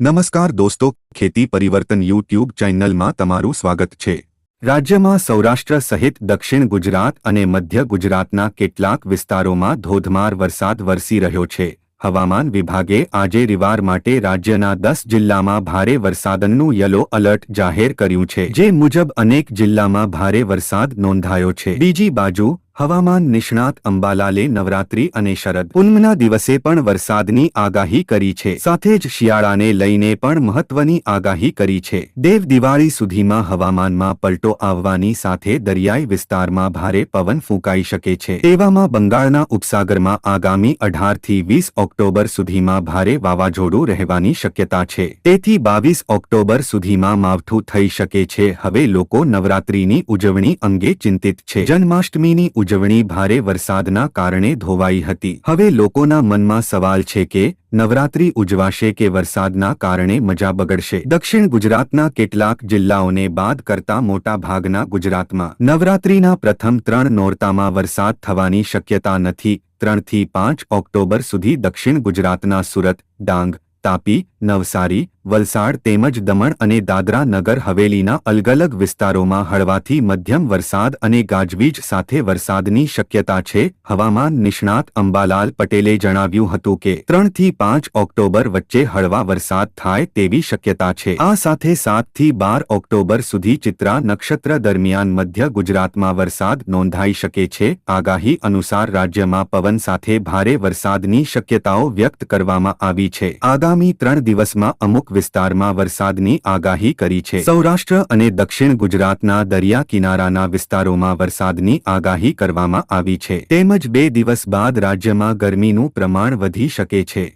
નમસ્કાર દોસ્તો, ખેતી પરિવર્તન યુટ્યુબ ચેનલમાં તમારું સ્વાગત છે. રાજ્યમાં સૌરાષ્ટ્ર સહિત દક્ષિણ ગુજરાત અને મધ્ય ગુજરાતના કેટલાક વિસ્તારોમાં ધોધમાર વરસાદ વરસી રહ્યો છે. હવામાન વિભાગે આજે રિવાર માટે રાજ્યના દસ જિલ્લામાં ભારે વરસાદનું યલો એલર્ટ જાહેર કર્યું છે. જે મુજબ અનેક જિલ્લામાં ભારે વરસાદ નોંધાયો છે. બીજી બાજુ હવામાન નિષ્ણાત અંબાલાલે નવરાત્રી અને શરદ પૂનમના દિવસે પણ વરસાદની આગાહી કરી છે. સાથે જ શિયાળાને લઈને પણ મહત્વની આગાહી કરી છે. દેવ દિવાળી સુધીમાં હવામાનમાં પલટો આવવાની સાથે દરિયાઈ વિસ્તારમાં ભારે પવન ફૂંકાઈ શકે છે. તેવામાં બંગાળના ઉપસાગરમાં આગામી અઢારથી વીસ ઓક્ટોબર સુધીમાં ભારે વાવાઝોડું રહેવાની શક્યતા છે. તેથી બાવીસ ઓક્ટોબર સુધીમાં માવઠું થઈ શકે છે. હવે લોકો નવરાત્રીની ઉજવણી અંગે ચિંતિત છે. જન્માષ્ટમીની ઉજવણી ભારે વરસાદના કારણે ધોવાઈ હતી. હવે લોકોના મનમાં સવાલ છે કે, નવરાત્રી ઉજવાશે કે વરસાદના કારણે મજા બગડશે? દક્ષિણ ગુજરાતના કેટલાક જિલ્લાઓને બાદ કરતા મોટા ભાગના ગુજરાતમાં, નવરાત્રીના પ્રથમ ત્રણ નોરતામાં વરસાદ થવાની શક્યતા નથી. ત્રણથી પાંચ ઓક્ટોબર સુધી દક્ષિણ ગુજરાતના સુરત, ડાંગ, તાપી નવસારી, વલસાડ તેમજ દમણ અને દાદરા નગર હવેલીના અલગ અલગ વિસ્તારોમાં હળવાથી મધ્યમ વરસાદ અને ગાજવીજ સાથે વરસાદની શક્યતા છે. હવામાન નિષ્ણાત અંબાલાલ પટેલે જણાવ્યું હતું કે ત્રણથી પાંચ ઓક્ટોબર વચ્ચે હળવા વરસાદ થાય તેવી શક્યતા છે. આ સાથે સાતથી બાર ઓક્ટોબર સુધી ચિત્રા નક્ષત્ર દરમિયાન મધ્ય ગુજરાતમાં વરસાદ નોંધાઈ શકે છે. આગાહી અનુસાર રાજ્યમાં પવન સાથે ભારે વરસાદની શક્યતાઓ વ્યક્ત કરવામાં આવી છે. આગામી ત્રણ દિવસમાં અમુક વિસ્તારમાં વરસાદની આગાહી કરી છે. સૌરાષ્ટ્ર અને દક્ષિણ ગુજરાતના દરિયા કિનારાના વિસ્તારોમાં વરસાદની આગાહી કરવામાં આવી છે. તેમજ બે દિવસ બાદ રાજ્યમાં ગરમીનું પ્રમાણ વધી શકે છે.